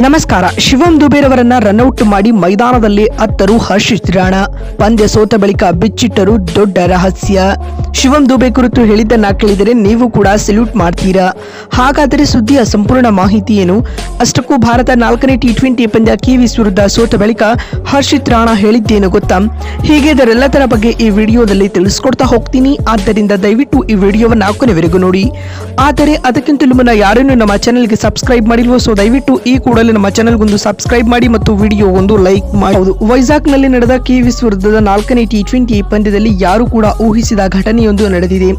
ನಮಸ್ಕಾರ. ಶಿವಂ ದುಬೇರವರನ್ನ ರನ್ಔಟ್ ಮಾಡಿ ಮೈದಾನದಲ್ಲಿ ಅತ್ತರು ಹರ್ಷಿತ್ ರಾಣ. ಪಂದ್ಯ ಸೋತ ಬಳಿಕ ಬಿಚ್ಚಿಟ್ಟರು ದೊಡ್ಡ ರಹಸ್ಯ. ಶಿವಂ ದುಬೆ ಕುರಿತು ಹೇಳಿದ್ದನ್ನ ಕೇಳಿದರೆ ನೀವು ಕೂಡ ಸೆಲ್ಯೂಟ್ ಮಾಡ್ತೀರಾ? ಹಾಗಾದರೆ ಸುದ್ದಿಯ ಸಂಪೂರ್ಣ ಮಾಹಿತಿ ಏನು? ಅಷ್ಟಕ್ಕೂ ಭಾರತ ನಾಲ್ಕನೇ ಟಿ ಟ್ವೆಂಟಿ ಪಂದ್ಯ ಕಿವೀಸ್ ವಿರುದ್ಧ ಸೋತ ಬಳಿಕ ಹರ್ಷಿತ್ ರಾಣ ಹೇಳಿದ್ದೇನು ಗೊತ್ತಾ? ಹೀಗೆ ಇದರೆಲ್ಲದರ ಬಗ್ಗೆ ಈ ವಿಡಿಯೋದಲ್ಲಿ ತಿಳಿಸ್ಕೊಡ್ತಾ ಹೋಗ್ತೀನಿ. ಆದ್ದರಿಂದ ದಯವಿಟ್ಟು ಈ ವಿಡಿಯೋವನ್ನು ಕೊನೆವರೆಗೂ ನೋಡಿ. ಆದರೆ ಅದಕ್ಕಿಂತಲೂ ಮುನ್ನ ಯಾರನ್ನು ನಮ್ಮ ಚಾನೆಲ್ಗೆ ಸಬ್ಸ್ಕ್ರೈಬ್ ಮಾಡಿಲ್ವೋ ಸೊ ದಯವಿಟ್ಟು ಈ ಕೂಡಲೇ ನಮ್ಮ ಚಾನಲ್ಗೊಂದು ಸಬ್ಸ್ಕ್ರೈಬ್ ಮಾಡಿ ಮತ್ತು ವಿಡಿಯೋ ಒಂದು ಲೈಕ್ ಮಾಡಿ. ವೈಜಾಗ್ನಲ್ಲಿ ನಡೆದ ಕಿವೀಸ್ ವಿರುದ್ಧದ ನಾಲ್ಕನೇ ಟಿ ಟ್ವೆಂಟಿ ಪಂದ್ಯದಲ್ಲಿ ಯಾರು ಕೂಡ ಊಹಿಸಿದ ಘಟನೆಯೊಂದು ನಡೆದಿದೆ.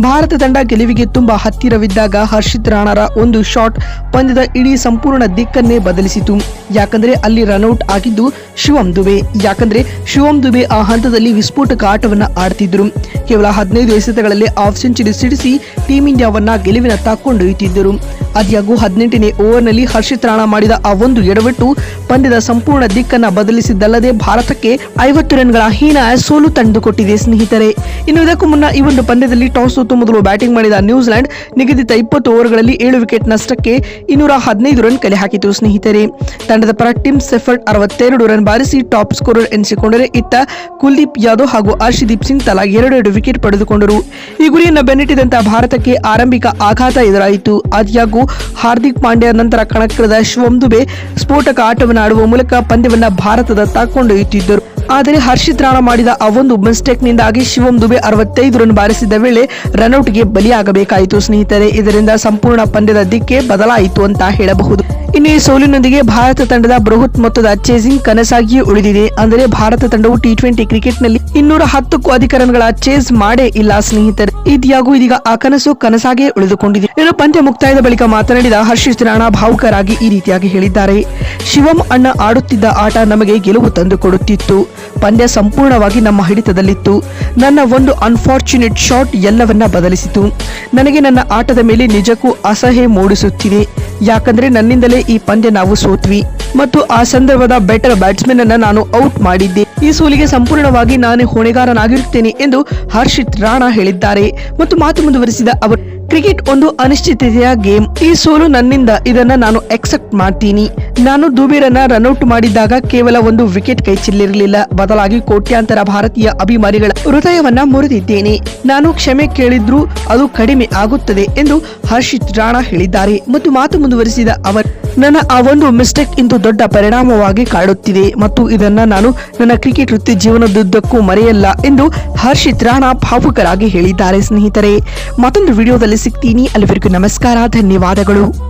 ಭಾರತ ತಂಡ ಗೆಲುವಿಗೆ ತುಂಬಾ ಹತ್ತಿರವಿದ್ದಾಗ ಹರ್ಷಿತ್ ರಾಣರ ಒಂದು ಶಾಟ್ ಪಂದ್ಯದ ಇಡೀ ಸಂಪೂರ್ಣ ದಿಕ್ಕನ್ನೇ ಬದಲಿಸಿತು. ಯಾಕಂದ್ರೆ ಅಲ್ಲಿ ರನ್ಔಟ್ ಆಗಿದ್ದು ಶಿವಂ ದುಬೆ. ಯಾಕಂದ್ರೆ ಶಿವಂ ದುಬೆ ಆ ಹಂತದಲ್ಲಿ ವಿಸ್ಫೋಟಕ ಆಟವನ್ನ ಆಡ್ತಿದ್ರು. ಕೇವಲ ಹದಿನೈದು ಎಸೆತಗಳಲ್ಲಿ ಆಫ್ ಸೆಂಚುರಿ ಸಿಡಿಸಿ ಟೀಂ ಇಂಡಿಯಾವನ್ನ ಗೆಲುವಿನತ್ತ ಕೊಂಡೊಯ್ಯುತ್ತಿದ್ದರು ಅದಿಯಾಗೂ ಹದಿನೆಂಟನೇ ಓವರ್ನಲ್ಲಿ ಹರ್ಷಿತ್ ರಾಣಾ ಮಾಡಿದ ಆ ಒಂದು ಎಡವಟ್ಟು ಪಂದ್ಯದ ಸಂಪೂರ್ಣ ದಿಕ್ಕನ್ನ ಬದಲಿಸಿದ್ದಲ್ಲದೆ ಭಾರತಕ್ಕೆ ಐವತ್ತು ರನ್ಗಳ ಹೀನ ಸೋಲು ತಂದುಕೊಟ್ಟಿದೆ ಸ್ನೇಹಿತರೆ. ಇನ್ನು ಇದಕ್ಕೂ ಮುನ್ನ ಈ ಒಂದು ಪಂದ್ಯದಲ್ಲಿ ಟಾಸ್ ಸೋತು ಮೊದಲು ಬ್ಯಾಟಿಂಗ್ ಮಾಡಿದ ನ್ಯೂಜಿಲೆಂಡ್ ನಿಗದಿತ ಇಪ್ಪತ್ತು ಓವರ್ಗಳಲ್ಲಿ ಏಳು ವಿಕೆಟ್ ನಷ್ಟಕ್ಕೆ ಇನ್ನೂರ ಹದಿನೈದು ರನ್ ಕಲೆ ಹಾಕಿತು ಸ್ನೇಹಿತರೆ. ತಂಡದ ಪರ ಟಿಮ್ ಸೆಫರ್ಡ್ ಅರವತ್ತೆರಡು ರನ್ ಬಾರಿಸಿ ಟಾಪ್ ಸ್ಕೋರರ್ ಎನಿಸಿಕೊಂಡರೆ ಇತ್ತ ಕುಲ್ದೀಪ್ ಯಾದವ್ ಹಾಗೂ ಹರ್ಷದೀಪ್ ಸಿಂಗ್ ತಲಾ ಎರಡೆರಡು ವಿಕೆಟ್ ಪಡೆದುಕೊಂಡರು. ಈ ಗುರಿಯನ್ನು ಬೆನ್ನಟ್ಟಿದಂತ ಭಾರತಕ್ಕೆ ಆರಂಭಿಕ ಆಘಾತ ಎದುರಾಯಿತು. ಆದ್ಯಾಗೂ ಹಾರ್ದಿಕ್ ಪಾಂಡ್ಯ ನಂತರ ಕಣಕ್ಕಿಳಿದ ಶಿವಂ ದುಬೆ ಸ್ಫೋಟಕ ಆಟವನ್ನು ಆಡುವ ಮೂಲಕ ಪಂದ್ಯವನ್ನ ಭಾರತದತ್ತ ಕೊಂಡೊಯ್ಯುತ್ತಿದ್ದರು ಆದರೆ ಹರ್ಷಿತ್ ರಾಣಾ ಮಾಡಿದ ಆ ಒಂದು ಮಿಸ್ಟೇಕ್ ನಿಂದಾಗಿ ಶಿವಂ ದುಬೆ ಅರವತ್ತೈದು ರನ್ ಬಾರಿಸಿದ ವೇಳೆ ರನ್ಔಟ್ಗೆ ಬಲಿಯಾಗಬೇಕಾಯಿತು. ಸ್ನೇಹಿತರೆ, ಇದರಿಂದ ಸಂಪೂರ್ಣ ಪಂದ್ಯದ ದಿಕ್ಕೆ ಬದಲಾಯಿತು ಅಂತ ಹೇಳಬಹುದು. ಇನ್ನು ಈ ಸೋಲಿನೊಂದಿಗೆ ಭಾರತ ತಂಡದ ಬೃಹತ್ ಮೊತ್ತದ ಚೇಸಿಂಗ್ ಕನಸಾಗಿಯೇ ಉಳಿದಿದೆ. ಅಂದರೆ ಭಾರತ ತಂಡವು ಟಿ ಟ್ವೆಂಟಿ ಕ್ರಿಕೆಟ್ನಲ್ಲಿ ಇನ್ನೂರ ಹತ್ತಕ್ಕೂ ಅಧಿಕ ರನ್ಗಳ ಚೇಸ್ ಮಾಡೇ ಇಲ್ಲ ಸ್ನೇಹಿತರೆ. ಇದ್ಯಾಗೂ ಇದೀಗ ಆ ಕನಸು ಕನಸಾಗಿಯೇ ಉಳಿದುಕೊಂಡಿದೆ. ಇನ್ನು ಪಂದ್ಯ ಮುಕ್ತಾಯದ ಬಳಿಕ ಮಾತನಾಡಿದ ಹರ್ಷಿತ್ ರಾಣಾ ಭಾವುಕರಾಗಿ ಈ ರೀತಿಯಾಗಿ ಹೇಳಿದ್ದಾರೆ. ಶಿವಂ ಅಣ್ಣ ಆಡುತ್ತಿದ್ದ ಆಟ ನಮಗೆ ಗೆಲುವು ತಂದುಕೊಡುತ್ತಿತ್ತು. ಪಂದ್ಯ ಸಂಪೂರ್ಣವಾಗಿ ನಮ್ಮ ಹಿಡಿತದಲ್ಲಿತ್ತು. ನನ್ನ ಒಂದು ಅನ್ಫಾರ್ಚುನೇಟ್ ಶಾಟ್ ಎಲ್ಲವನ್ನ ಬದಲಿಸಿತು. ನನಗೆ ನನ್ನ ಆಟದ ಮೇಲೆ ನಿಜಕ್ಕೂ ಅಸಹ್ಯ ಮೂಡಿಸುತ್ತಿದೆ. ಯಾಕಂದ್ರೆ ನನ್ನಿಂದಲೇ ಈ ಪಂದ್ಯ ನಾವು ಸೋತ್ವಿ. ಮತ್ತು ಆ ಸಂದರ್ಭದ ಬೆಟರ್ ಬ್ಯಾಟ್ಸ್ಮನ್ ಅನ್ನ ನಾನು ಔಟ್ ಮಾಡಿದ್ದೆ. ಈ ಸೋಲಿಗೆ ಸಂಪೂರ್ಣವಾಗಿ ನಾನೇ ಹೊಣೆಗಾರನಾಗಿರುತ್ತೇನೆ ಎಂದು ಹರ್ಷಿತ್ ರಾಣಾ ಹೇಳಿದ್ದಾರೆ. ಮತ್ತು ಮಾತು ಮುಂದುವರಿಸಿದ ಅವರು ಕ್ರಿಕೆಟ್ ಒಂದು ಅನಿಶ್ಚಿತತೆಯ ಗೇಮ್. ಈ ಸೋಲು ನನ್ನಿಂದ. ಇದನ್ನ ನಾನು ಎಕ್ಸೆಪ್ಟ್ ಮಾಡ್ತೀನಿ. ನಾನು ದುಬೀರನ್ನ ರನ್ಔಟ್ ಮಾಡಿದಾಗ ಕೇವಲ ಒಂದು ವಿಕೆಟ್ ಕೈ ಚೆಲ್ಲಿರಲಿಲ್ಲ. ಬದಲಾಗಿ ಕೋಟ್ಯಾಂತರ ಭಾರತೀಯ ಅಭಿಮಾನಿಗಳ ಹೃದಯವನ್ನ ಮುರಿದಿದ್ದೇನೆ. ನಾನು ಕ್ಷಮೆ ಕೇಳಿದ್ರು ಅದು ಕಡಿಮೆ ಆಗುತ್ತದೆ ಎಂದು ಹರ್ಷಿತ್ ರಾಣಾ ಹೇಳಿದ್ದಾರೆ. ಮತ್ತು ಮಾತು ಮುಂದುವರಿಸಿದ ಅವರು, ನನ್ನ ಆ ಒಂದು ಮಿಸ್ಟೇಕ್ ಇಂದು ದೊಡ್ಡ ಪರಿಣಾಮವಾಗಿ ಕಾಡುತ್ತಿದೆ. ಮತ್ತು ಇದನ್ನ ನಾನು ನನ್ನ ಕ್ರಿಕೆಟ್ ವೃತ್ತಿ ಜೀವನದುದ್ದಕ್ಕೂ ಮರೆಯಲ್ಲ ಎಂದು ಹರ್ಷಿತ್ ರಾಣಾ ಭಾವುಕರಾಗಿ ಹೇಳಿದ್ದಾರೆ ಸ್ನೇಹಿತರೆ. ಮತ್ತೊಂದು ವಿಡಿಯೋದಲ್ಲಿ ಸಿಗ್ತೀನಿ. ಅಲ್ಲಿವರೆಗೂ ನಮಸ್ಕಾರ ಧನ್ಯವಾದಗಳು.